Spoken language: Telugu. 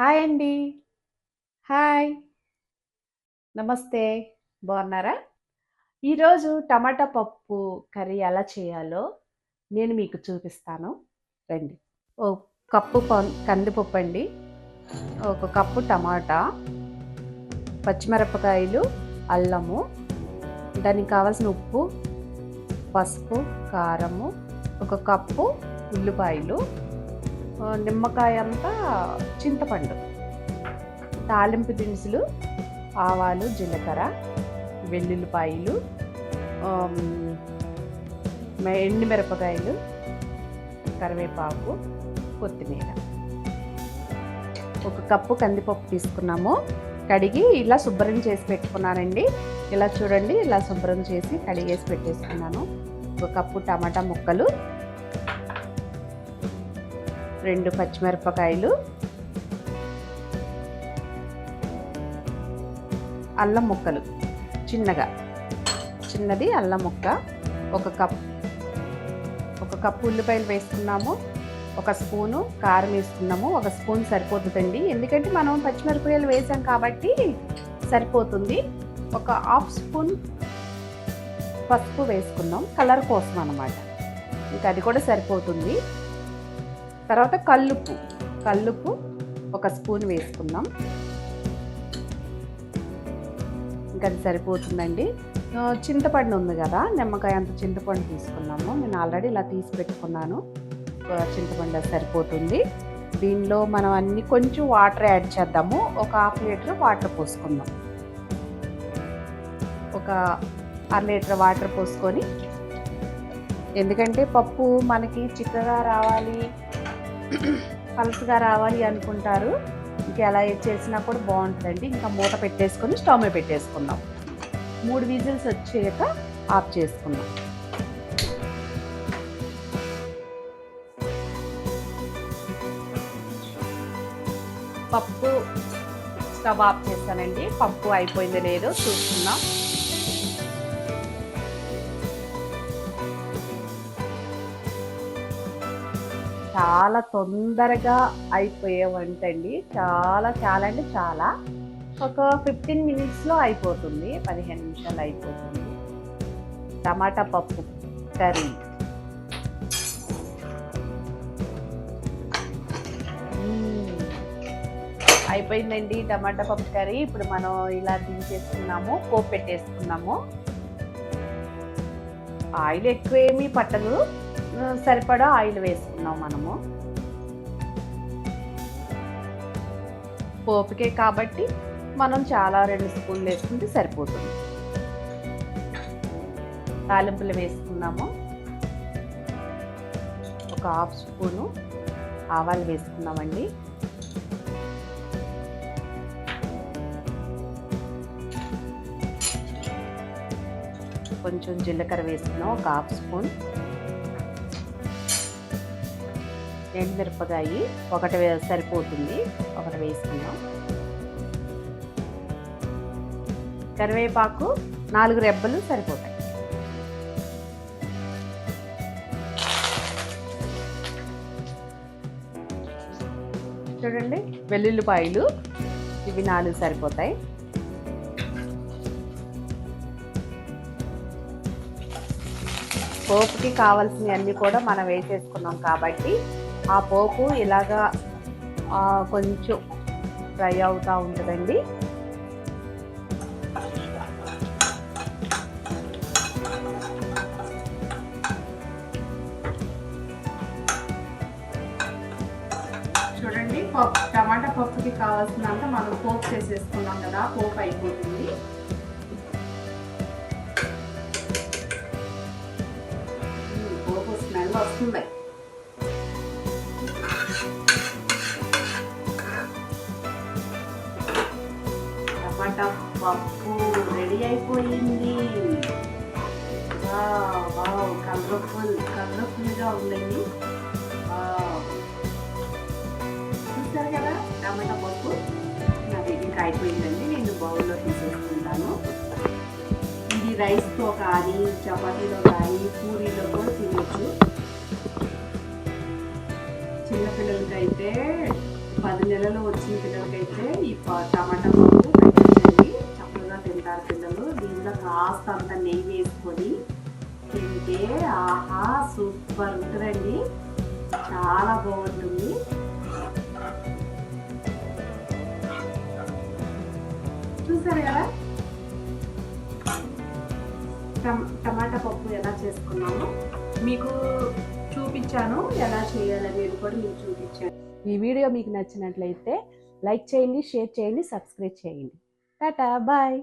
హాయ్ అండి. హాయ్. నమస్తే. బాగున్నారా? ఈరోజు టమాటా పప్పు కర్రీ ఎలా చేయాలో నేను మీకు చూపిస్తాను. రండి. ఓ కప్పు కందిపప్పు అండి. ఒక కప్పు టమాటా పచ్చిమిరపకాయలు అల్లము దానికి కావాల్సిన ఉప్పు పసుపు కారము ఒక కప్పు ఉల్లిపాయలు నిమ్మకాయ అంతా చింతపండు తాలింపు దినుసులు ఆవాలు జీలకర్ర వెల్లుల్లిపాయలు ఎండుమిరపకాయలు కరివేపాకు కొత్తిమీర. ఒక కప్పు కందిపప్పు తీసుకున్నాము. కడిగి ఇలా శుభ్రం చేసి పెట్టుకున్నానండి. ఇలా చూడండి ఇలా శుభ్రం చేసి కడిగేసి పెట్టేసుకున్నాను. ఒక కప్పు టమాటా ముక్కలు రెండు పచ్చిమిరపకాయలు అల్లం ముక్కలు చిన్నగా చిన్నది అల్లం ముక్క ఒక కప్ ఒక కప్పు ఉల్లిపాయలు వేసుకున్నాము ఒక స్పూను కారం వేసుకున్నాము ఒక స్పూన్ సరిపోతుందండి ఎందుకంటే మనం పచ్చిమిరపకాయలు వేసాం కాబట్టి సరిపోతుంది. ఒక హాఫ్ స్పూన్ పసుపు వేసుకున్నాం కలర్ కోసం అనమాట ఇంకా అది కూడా సరిపోతుంది. తర్వాత కల్లుప్పు. కల్లుప్పు ఒక స్పూన్ వేసుకుందాం. ఇంకా అది సరిపోతుందండి. చింతపండు ఉంది కదా నిమ్మకాయ అంత చింతపండు తీసుకున్నాము. నేను ఆల్రెడీ ఇలా తీసి పెట్టుకున్నాను. చింతపండు అది సరిపోతుంది. దీనిలో మనం అన్ని కొంచెం వాటర్ యాడ్ చేద్దాము. ఒక హాఫ్ లీటర్ వాటర్ పోసుకుందాం. ఒక అర లీటర్ వాటర్ పోసుకొని ఎందుకంటే పప్పు మనకి చిక్కగా రావాలి. పలుసుగా రావాలి అనుకుంటారు. ఇంకా ఎలా చేసినా కూడా బాగుంటుందండి. ఇంకా మూత పెట్టేసుకొని స్టవ్ మీద పెట్టేసుకుందాం. మూడు విజిల్స్ వచ్చాక ఆఫ్ చేసుకుందాం. పప్పు స్టవ్ ఆఫ్ చేస్తానండి పప్పు అయిపోయింది లేదో చూసుకుందాం చాలా తొందరగా అయిపోయే వంట అండి. చాలా చాలా అంటే చాలా. ఒక ఫిఫ్టీన్ మినిట్స్లో అయిపోతుంది. పదిహేను నిమిషాలు అయిపోతుంది. టమాటా పప్పు కర్రీ. అయిపోయిందండి టమాటా పప్పు కర్రీ. ఇప్పుడు మనం ఇలా దించేసుకున్నాము పోపు పెట్టేసుకున్నాము. ఆయిల్ ఎక్కువ ఏమీ పట్టదు. సరిపడా ఆయిల్ వేసుకున్నాం మనము. పోపుకే కాబట్టి మనం చాలా రెండు స్పూన్లు వేసుకుంటే సరిపోతుంది. తాలింపులు వేసుకున్నాము. ఒక హాఫ్ స్పూను ఆవాలు వేసుకున్నామండి. కొంచెం జీలకర్ర వేసుకున్నాం ఒక హాఫ్ స్పూన్. ఎండుమిరపకాయ ఒకటి సరిపోతుంది. ఒకటి వేసుకుందాం. కరివేపాకు నాలుగు రెబ్బలు సరిపోతాయి. చూడండి వెల్లుల్లిపాయలు ఇవి నాలుగు సరిపోతాయి. పోపుకి కావాల్సినవి అన్నీ కూడా మనం వేసేసుకున్నాం కాబట్టి ఆ పోపు ఇలాగా కొంచెం ఫ్రై అవుతూ ఉంటుందండి. చూడండి పప్పు టమాటా పప్పుకి కావాల్సినంత మనం పోపు చేసేసుకున్నాం కదా పోపు అయిపోతుంది. పోపు స్మెల్ వస్తుంది. టమాటా పప్పు రెడీ అయిపోయింది. వావ్ కలర్ఫుల్ కలర్ఫుల్గా ఉందండి. చూస్తారు కదా టమాటా పప్పు? నాది ఇంకా అయిపోయిందండి నేను బౌల్లో తీసేసుకుంటాను. ఇది రైస్తో కానీ చపాతీలో కానీ పూరీలో కూడా తినచ్చు. చిన్నపిల్లలకైతే పది నెలలు వచ్చిన పిల్లలకైతే ఈ ప- టమాటా చూసారు కదా? టమ- టమాటా పప్పు ఎలా చేసుకున్నాము మీకు చూపించాను ఎలా చేయాలనేది కూడా మీకు చూపించాను. ఈ వీడియో మీకు నచ్చినట్లయితే లైక్ చేయండి షేర్ చేయండి సబ్స్క్రైబ్ చేయండి. Tata bye!